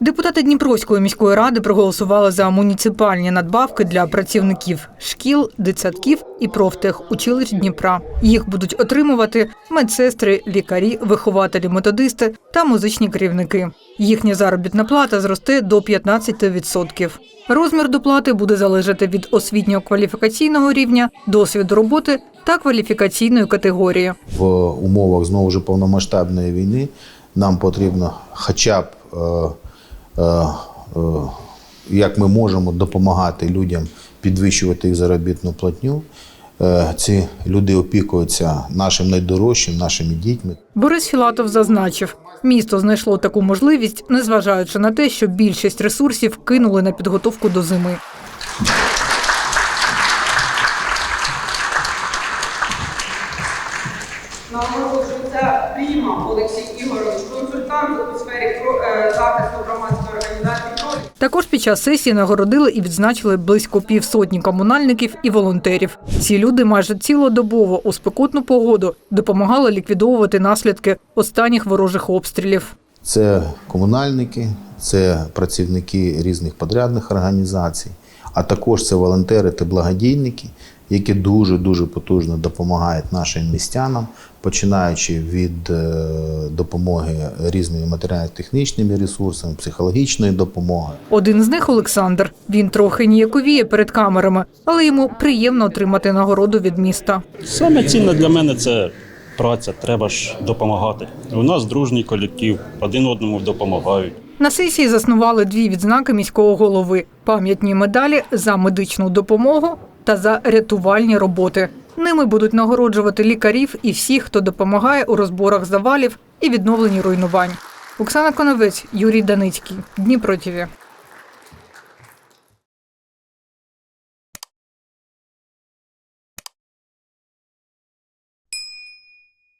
Депутати Дніпровської міської ради проголосували за муніципальні надбавки для працівників шкіл, дитсадків і профтехучилищ Дніпра. Їх будуть отримувати медсестри, лікарі, вихователі, методисти та музичні керівники. Їхня заробітна плата зросте до 15%. Розмір доплати буде залежати від освітньо-кваліфікаційного рівня, досвіду роботи та кваліфікаційної категорії. в умовах знову ж повномасштабної війни нам потрібно хоча б е, як ми можемо допомагати людям підвищувати їх заробітну платню. Е, Ці люди опікуються нашим найдорожчим, нашими дітьми. Борис Філатов зазначив, місто знайшло таку можливість, незважаючи на те, що більшість ресурсів кинули на підготовку до зими. Нагороджується Пріма Олексій Ігорович, консультант у сфері е, захисту громадської організації Також під час сесії нагородили і відзначили близько півсотні комунальників і волонтерів. Ці люди майже цілодобово у спекотну погоду допомагали ліквідовувати наслідки останніх ворожих обстрілів. Це комунальники, це працівники різних подрядних організацій, а також це волонтери та благодійники, які дуже дуже потужно допомагають нашим містянам, починаючи від е, допомоги різними матеріально-технічними ресурсами, психологічної допомоги. Один з них Олександр. Він трохи ніяковіє перед камерами, але йому приємно отримати нагороду від міста. Саме цінне для мене це праця, треба ж допомагати. У нас дружній колектив, один одному допомагають. На сесії заснували дві відзнаки міського голови: пам'ятні медалі за медичну допомогу та за рятувальні роботи. Ними будуть нагороджувати лікарів і всіх, хто допомагає у розборах завалів і відновленні руйнувань. Оксана Коновець, Юрій Даницький, Дніпро ТІВІ.